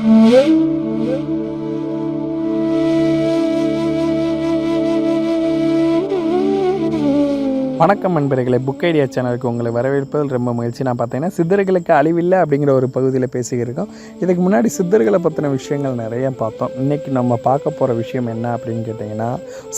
Thank you. வணக்கம் நண்பர்களே book idea சேனலுக்கு உங்களை வரவேற்பதில் ரொம்ப மகிழ்ச்சி. நான் பார்த்தீங்கன்னா சித்தர்களுக்கு அழிவில்லை அப்படிங்கிற ஒரு பகுதியில் பேசியிருக்கோம். இதுக்கு முன்னாடி சித்தர்களை பற்றின விஷயங்கள் நிறைய பார்த்தோம். இன்றைக்கி நம்ம பார்க்க போகிற விஷயம் என்ன அப்படின்னு கேட்டிங்கன்னா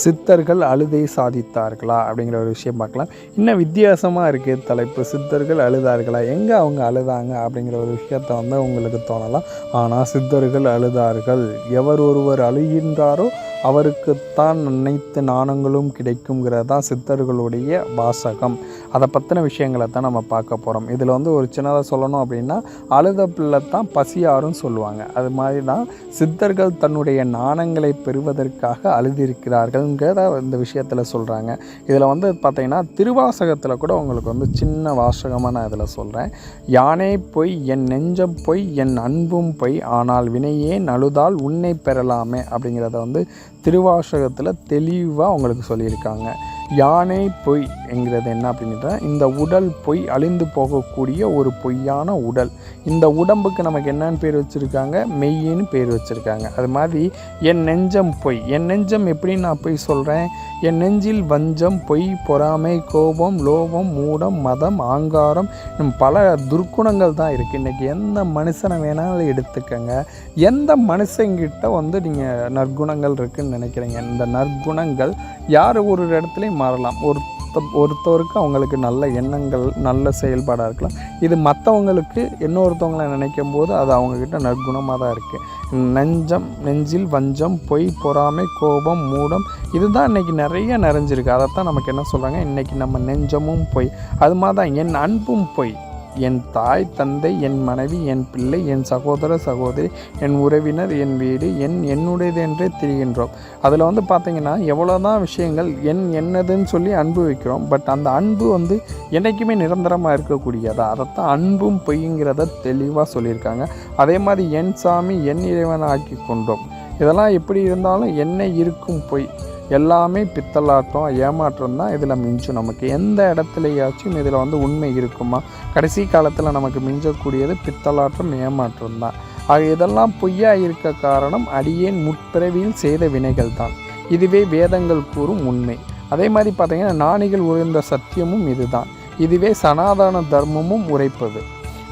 சித்தர்கள் அழுதை சாதித்தார்களா அப்படிங்கிற ஒரு விஷயம் பார்க்கலாம். இன்னும் வித்தியாசமாக இருக்குது தலைப்பு. சித்தர்கள் அழுதார்களா? எங்கே அவங்க அழுதாங்க அப்படிங்கிற ஒரு விஷயத்தை வந்து உங்களுக்கு தோணலாம். ஆனால் சித்தர்கள் அழுதார்கள். எவர் ஒருவர் அழுகின்றாரோ அவருக்குத்தான் நினைத்து நாணங்களும் கிடைக்குங்கிறது தான் சித்தர்களுடைய வாசகம். அதை பற்றின விஷயங்களை தான் நம்ம பார்க்க போகிறோம் இதில் வந்து ஒரு சின்னதாக சொல்லணும் அப்படின்னா அழுத பிள்ளை தான் பசியாரும் சொல்லுவாங்க. அது மாதிரி தான் சித்தர்கள் தன்னுடைய நாணங்களை பெறுவதற்காக அழுதியிருக்கிறார்கள்ங்கிறத இந்த விஷயத்தில் சொல்கிறாங்க இதில் வந்து பார்த்திங்கன்னா திருவாசகத்தில் கூட உங்களுக்கு வந்து சின்ன வாசகமாக நான் இதில் சொல்கிறேன் யானை பொய் என் நெஞ்சம் பொய் என் அன்பும் பொய் ஆனால் வினையே நழுதால் உன்னை பெறலாமே அப்படிங்கிறத வந்து திருவாசகத்தில் தெளிவாக உங்களுக்கு சொல்லியிருக்காங்க. யானை பொய் என்கிறது என்ன அப்படின்னா இந்த உடல் பொய் அழிந்து போகக்கூடிய ஒரு பொய்யான உடல். இந்த உடம்புக்கு நமக்கு என்னன்னு பேர் வச்சுருக்காங்க? மெய்யின்னு பேர் வச்சுருக்காங்க. அது மாதிரி என் நெஞ்சம் பொய். என் நெஞ்சம் எப்படி நான் பொய் சொல்கிறேன் என் நெஞ்சில் வஞ்சம் பொய் பொறாமை கோபம் லோபம் மூடம் மதம் ஆங்காரம் பல துர்க்குணங்கள் தான் இருக்குது இன்றைக்கி எந்த மனுஷனை வேணாலும் எடுத்துக்கங்க. எந்த மனுஷங்கிட்ட வந்து நீங்கள் நற்குணங்கள் இருக்குதுன்னு நினைக்கிறீங்க? இந்த நற்குணங்கள் யார் ஒரு இடத்துலையும் மாறலாம். ஒருத்த ஒருத்தவருக்கு அவங்களுக்கு நல்ல எண்ணங்கள் நல்ல செயல்பாடாக இருக்கலாம். இது மற்றவங்களுக்கு இன்னொருத்தவங்களை நினைக்கும் போது அது அவங்கக்கிட்ட நற்குணமாக தான் இருக்குது நெஞ்சம் நெஞ்சில் வஞ்சம் பொய் பொறாமை கோபம் மூடம் இதுதான் இன்றைக்கி நிறைய நிறைஞ்சிருக்கு. அதைத்தான் நமக்கு என்ன சொல்கிறாங்க இன்றைக்கி நம்ம நெஞ்சமும் பொய். அது மாதிரி தான் என் அன்பும் பொய். என் தாய் தந்தை என் மனைவி என் பிள்ளை என் சகோதர சகோதரி என் உறவினர் என் வீடு என் என்னுடையது என்றே திரிகின்றோம். அதில் வந்து பார்த்திங்கன்னா எவ்வளோ தான் விஷயங்கள் என் என்னதுன்னு சொல்லி அன்பு வைக்கிறோம். பட் அந்த அன்பு வந்து என்றைக்குமே நிரந்தரமாக இருக்கக்கூடியதா? அதைத்தான் அன்பும் பொய்ங்கிறத தெளிவாக சொல்லியிருக்காங்க. அதே மாதிரி என் சாமி என் இறைவன் ஆக்கி கொண்டோம். இதெல்லாம் எப்படி இருந்தாலும் என்ன இருக்கும் பொய். எல்லாமே பித்தலாட்டம் ஏமாற்றம் தான் இதில் மிஞ்சும். நமக்கு எந்த இடத்துலையாச்சும் இதில் வந்து உண்மை இருக்குமா? கடைசி காலத்தில் நமக்கு மிஞ்சக்கூடியது பித்தலாட்டம் ஏமாற்றம் தான் ஆக இதெல்லாம் பொய்யா இருக்க காரணம் அடியேன் முற்பிறவியில் செய்த வினைகள் தான் இதுவே வேதங்கள் கூறும் உண்மை. அதே மாதிரி பார்த்தீங்கன்னா நாணிகள் உயர்ந்த சத்தியமும் இதுதான். இதுவே சனாதன தர்மமும் உரைப்பது.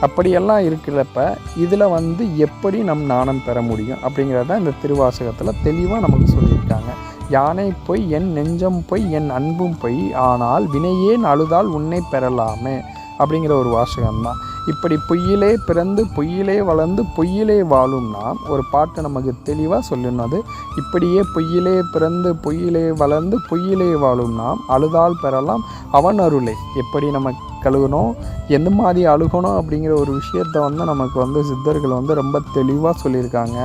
அப்படியெல்லாம் இருக்கிறப்ப இதில் வந்து எப்படி நம் நாணம் பெற முடியும் அப்படிங்கிறத இந்த திருவாசகத்தில் தெளிவாக நமக்கு சொல்லியிருக்காங்க. யானை பொய் என் நெஞ்சம் பொய் என் அன்பும் பொய் ஆனால் வினையேன் அழுதால் உன்னை பெறலாமே அப்படிங்கிற ஒரு வாசகம்தான். இப்படி பொய்யிலே பிறந்து பொய்யிலே வளர்ந்து பொய்யிலே வாழும் நாம் ஒரு பாட்டு நமக்கு தெளிவாக சொல்லினது இப்படியே பொய்யிலே பிறந்து பொய்யிலே வளர்ந்து பொய்யிலே வாழும் நாம் அழுதால் பெறலாம் அவன் அருளை. எப்படி நம்ம கழுகணும் எந்த மாதிரி அழுகணும் அப்படிங்கிற ஒரு விஷயத்த வந்து நமக்கு வந்து சித்தர்கள் வந்து ரொம்ப தெளிவாக சொல்லியிருக்காங்க.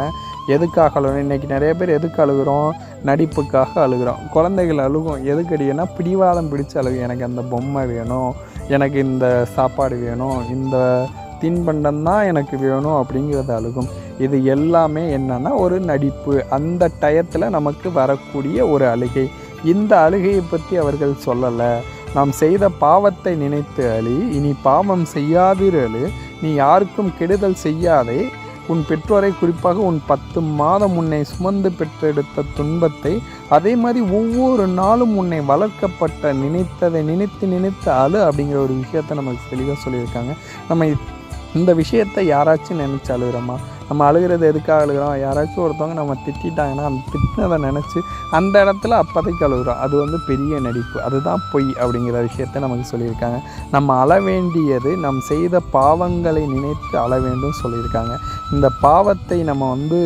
எதுக்காக அழுகணும் இன்றைக்கி நிறைய பேர் எதுக்கு அழுகிறோம்? நடிப்புக்காக அழுகிறோம் குழந்தைகள் அழுகும். எதுக்கடினா பிடிவாதம் பிடிச்ச அழுகும் எனக்கு அந்த பொம்மை வேணும். எனக்கு இந்த சாப்பாடு வேணும். இந்த தின்பண்டம் தான் எனக்கு வேணும் அப்படிங்கிறது அழுகும். இது எல்லாமே என்னென்னா ஒரு நடிப்பு. அந்த டயத்தில் நமக்கு வரக்கூடிய ஒரு அழுகை. இந்த அழுகையை பற்றி அவர்கள் சொல்லலை. நாம் செய்த பாவத்தை நினைத்து அழி இனி பாவம் செய்யாதிரு அழு. நீ யாருக்கும் கெடுதல் செய்யாதே. உன் பெற்றோரை குறிப்பாக உன் பத்து மாதம் உன்னை சுமந்து பெற்றெடுத்த துன்பத்தை அதே மாதிரி ஒவ்வொரு நாளும் உன்னை வளர்க்கப்பட்ட நினைத்ததை நினைத்து நினைத்து அழு அப்படிங்கிற ஒரு விஷயத்த நமக்கு தெளிவாக சொல்லியிருக்காங்க. நம்ம இந்த விஷயத்தை யாராச்சும் நினச்சி அழுகிறோமா நம்ம அழுகிறது எதுக்காக அழுகிறோம்? யாராச்சும் ஒருத்தவங்க நம்ம திட்டாங்கன்னா அந்த திட்டினதை நினச்சி அந்த இடத்துல அப்போதைக்கு அழுகிறோம். அது வந்து பெரிய நடிப்பு. அதுதான் பொய் அப்படிங்கிற விஷயத்த நமக்கு சொல்லியிருக்காங்க. நம்ம அழ வேண்டியது நம் செய்த பாவங்களை நினைத்து அழ வேண்டும் சொல்லியிருக்காங்க. இந்த பாவத்தை நம்ம வந்து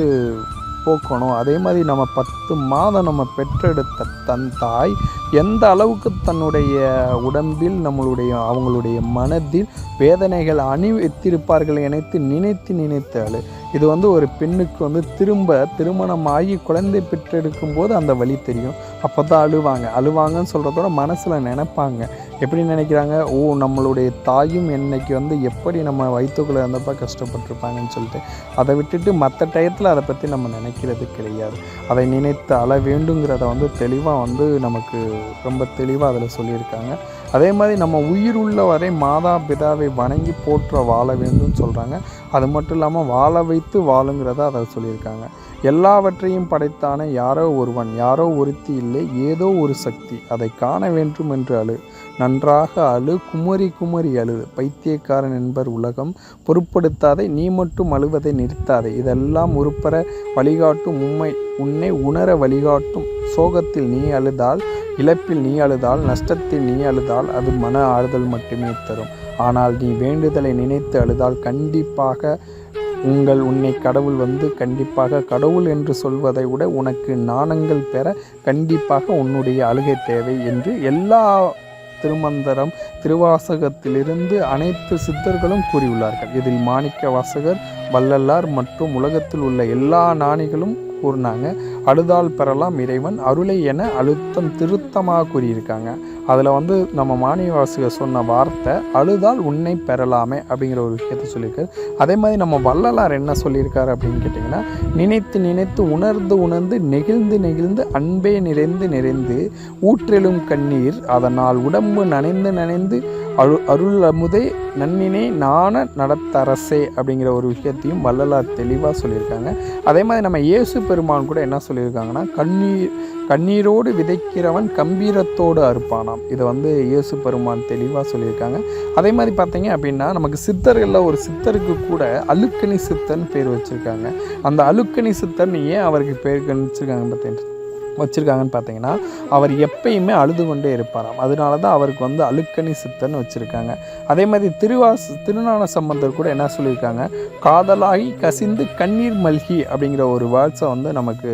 போக்கணும். அதே மாதிரி நம்ம பத்து மாதம் நம்ம பெற்றெடுத்த தன் தாய் எந்த அளவுக்கு தன்னுடைய உடம்பில் நம்மளுடைய அவங்களுடைய மனதில் வேதனைகள் அணிவித்திருப்பார்கள் நினைத்து நினைத்து நினைத்தாள் இது வந்து ஒரு பெண்ணுக்கு வந்து திரும்ப திருமணமாகி குழந்தை பெற்றெடுக்கும் போது அந்த வழி தெரியும். அப்போ தான் அழுவாங்க. அழுவாங்கன்னு சொல்கிறதோட மனசில் நினைப்பாங்க. எப்படி நினைக்கிறாங்க? ஓ நம்மளுடைய தாயும் என்னைக்கு வந்து எப்படி நம்ம வயிற்றுக்குள்ளே இருந்தப்போ கஷ்டப்பட்டிருப்பாங்கன்னு சொல்லிட்டு. அதை விட்டுட்டு மற்ற டயத்தில் அதை பற்றி நம்ம நினைக்கிறது கிடையாது. அதை நினைத்து அழ வேண்டுங்கிறத வந்து தெளிவாக வந்து நமக்கு ரொம்ப தெளிவாக அதில் சொல்லியிருக்காங்க. அதே மாதிரி நம்ம உயிர் உள்ள வரை மாதா பிதாவை வணங்கி போற்ற வாழ வேண்டும் சொல்கிறாங்க அது மட்டும் இல்லாமல் வாழ வைத்து வாழுங்கிறத அதை சொல்லியிருக்காங்க. எல்லாவற்றையும் படைத்தான யாரோ ஒருவன் யாரோ ஒருத்தி இல்லை ஏதோ ஒரு சக்தி. அதை காண வேண்டும் என்று அழு. நன்றாக அழு குமரி குமரி அழு. பைத்தியக்காரன் என்பர் உலகம். பொருட்படுத்தாதே நீ மட்டும் அழுவதை நிறுத்தாதே. இதெல்லாம் உருப்பெற வழிகாட்டும் உண்மை உன்னை உணர வழிகாட்டும் சோகத்தில் நீ அழுதால் இழப்பில் நீ அழுதால் நஷ்டத்தில் நீ அழுதால் அது மன ஆறுதல் மட்டுமே தரும். ஆனால் நீ வேண்டுதலை நினைத்து அழுதால் கண்டிப்பாக உங்கள் உன்னை கடவுள் வந்து கண்டிப்பாக கடவுள் என்று சொல்வதை விட உனக்கு நாணங்கள் பெற கண்டிப்பாக உன்னுடைய அழுகை தேவை என்று எல்லா திருமந்தரம் திருவாசகத்திலிருந்து அனைத்து சித்தர்களும் கூறியுள்ளார்கள். இதில் மாணிக்க வாசகர் வள்ளலார் மற்றும் உலகத்தில் உள்ள எல்லா நாணிகளும் கூறினாங்க. அழுதால் பெறலாம் இறைவன் அருளை என அழுத்தம் திருத்தமாக கூறியிருக்காங்க. அதில் வந்து நம்ம மானிய சொன்ன வார்த்தை அழுதால் உன்னை பெறலாமே அப்படிங்கிற ஒரு விஷயத்த சொல்லியிருக்காரு அதே மாதிரி நம்ம வள்ளலார் என்ன சொல்லியிருக்காரு அப்படின்னு கேட்டிங்கன்னா நினைத்து நினைத்து உணர்ந்து உணர்ந்து நெகிழ்ந்து நெகிழ்ந்து அன்பே நிறைந்து நிறைந்து ஊற்றெழும் கண்ணீர் அதனால் உடம்பு நனைந்து நனைந்து அரு அருள் அமுதே நன்னினே நாண நடத்தரசே அப்படிங்கிற ஒரு விஷயத்தையும் வள்ளலார் தெளிவாக சொல்லியிருக்காங்க. அதே மாதிரி நம்ம இயேசு பெருமான் கூட என்ன சொல்லியிருக்காங்கன்னா கண்ணீர் கண்ணீரோடு விதைக்கிறவன் கம்பீரத்தோடு அறுப்பானாம். இதை வந்து இயேசு பெருமான் தெளிவாக சொல்லியிருக்காங்க. அதே மாதிரி பார்த்தீங்க அப்படின்னா நமக்கு சித்தர்களில் ஒரு சித்தருக்கு கூட அழுக்கணி சித்தர்னு பேர் வச்சுருக்காங்க. அந்த அழுக்கணி சித்தர்னு ஏன் அவருக்கு பேர் வச்சுருக்காங்க பார்த்தீங்கன்னா வச்சுருக்காங்கன்னு பார்த்தீங்கன்னா அவர் எப்பயுமே அழுது கொண்டே இருப்பாராம். அதனால தான் அவருக்கு வந்து அழுக்கணி சித்தன்னு வச்சுருக்காங்க. அதே மாதிரி திருவாஸ் திருநான சம்பந்தர் கூட என்ன சொல்லியிருக்காங்க? காதலாகி கசிந்து கண்ணீர் மல்கி அப்படிங்கிற ஒரு வேர்ட்ஸை வந்து நமக்கு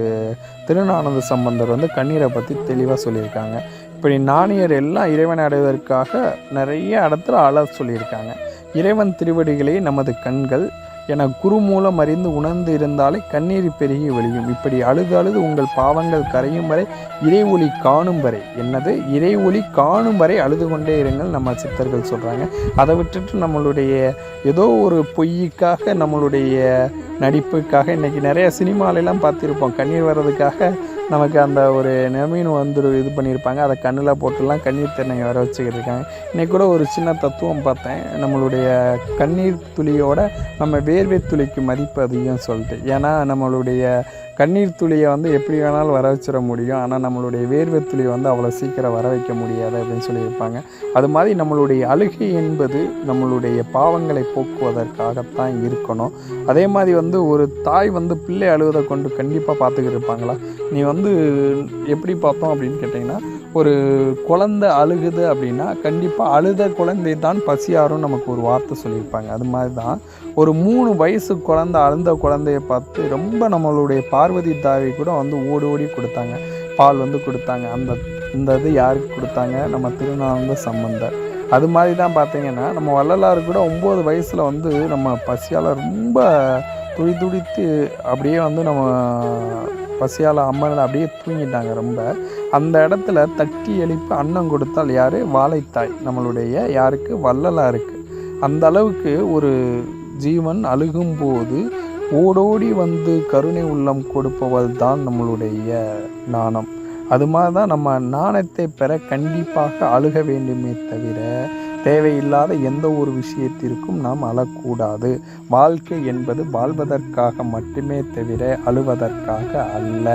திருநானந்த சம்பந்தர் வந்து கண்ணீரை பற்றி தெளிவாக சொல்லியிருக்காங்க. இப்படி நாணியர் எல்லாம் இறைவனை அடைவதற்காக நிறைய இடத்துல அழ சொல்லியிருக்காங்க. இறைவன் திருவடிகளே நமது கண்கள் என குரு மூலம் அறிந்து உணர்ந்து இருந்தாலே கண்ணீர் பெருகி வழியும். இப்படி அழுது அழுது உங்கள் பாவங்கள் கரையும் வரை இறை ஒளி காணும் வரை என்னது? இறை ஒளி காணும் வரை அழுது கொண்டே இருங்கள் நம்ம சித்தர்கள் சொல்கிறாங்க அதை விட்டுட்டு நம்மளுடைய ஏதோ ஒரு பொய்யுக்காக நம்மளுடைய நடிப்புக்காக இன்றைக்கி நிறைய சினிமாலெல்லாம் பார்த்துருப்போம். கண்ணீர் வர்றதுக்காக நமக்கு அந்த ஒரு நெமீன் வந்து இது பண்ணியிருப்பாங்க. அதை கண்ணில் போட்டுலாம் கண்ணீர் திறனை வர வச்சுக்கிட்டு இருக்காங்க இன்றைக்கி கூட ஒரு சின்ன தத்துவம் பார்த்தேன். நம்மளுடைய கண்ணீர் துளியோட நம்ம வேர்வை துளிக்கு மதிப்பு அதிகம் சொல்லிட்டு. ஏன்னா நம்மளுடைய கண்ணீர் துளியை வந்து எப்படி வேணாலும் வர வச்சிட முடியும். ஆனால் நம்மளுடைய வேர்வை துளியை வந்து அவ்வளோ சீக்கிரம் வர வைக்க முடியாது அப்படின்னு சொல்லியிருப்பாங்க. அது மாதிரி நம்மளுடைய அழுகை என்பது நம்மளுடைய பாவங்களை போக்குவதற்காகத்தான் இருக்கணும். அதே மாதிரி வந்து ஒரு தாய் வந்து பிள்ளை அழுவதை கொண்டு கண்டிப்பாக பார்த்துக்கிட்டு இருப்பாங்களா? நீ வந்து எப்படி பார்த்தோம் அப்படின்னு கேட்டிங்கன்னா ஒரு குழந்தை அழுகுது அப்படின்னா கண்டிப்பாக அழுத குழந்தை தான் பசியாரும் நமக்கு ஒரு வார்த்தை சொல்லியிருப்பாங்க. அது மாதிரி தான் ஒரு மூணு வயசு குழந்தை அழுந்த குழந்தைய பார்த்து ரொம்ப நம்மளுடைய பார்வதி தாவி கூட வந்து ஓடி ஓடி கொடுத்தாங்க. பால் வந்து கொடுத்தாங்க. அந்த இந்த இது யாருக்கு கொடுத்தாங்க? நம்ம திருநானந்த சம்பந்தர். அது மாதிரி தான் பார்த்தீங்கன்னா நம்ம வள்ளலாறு கூட ஒம்பது வயசில் வந்து நம்ம பசியால் ரொம்ப துடி துடித்து அப்படியே வந்து நம்ம பசியால் அம்மனில் அப்படியே தூங்கிட்டாங்க ரொம்ப. அந்த இடத்துல தட்டி எழுப்பி அன்னம் கொடுத்தால் யார்? வாழைத்தாய். நம்மளுடைய யாருக்கு? வள்ளலாருக்கு. அந்த அளவுக்கு ஒரு ஜீவன் அழுகும்போது ஓடோடி வந்து கருணை உள்ளம் கொடுப்பவள் தான் நம்மளுடைய நாணம் அது மாதிரி தான் நம்ம நாணத்தை பெற கண்டிப்பாக அழுக வேண்டுமே தவிர தேவையில்லாத எந்த ஒரு விஷயத்திற்கும் நாம் அழக்கூடாது. வாழ்க்கை என்பது வாழ்வதற்காக மட்டுமே தவிர அழுவதற்காக அல்ல.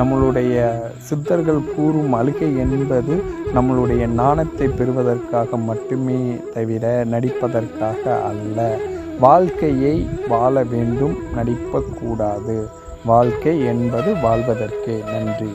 நம்மளுடைய சித்தர்கள் கூறும் அழுகை என்பது நம்மளுடைய நாணத்தை பெறுவதற்காக மட்டுமே தவிர நடிப்பதற்காக அல்ல. வாழ்க்கையை வாழ வேண்டும் நடிப்பக்கூடாது. வாழ்க்கை என்பது வாழ்வதற்கே. நன்றி.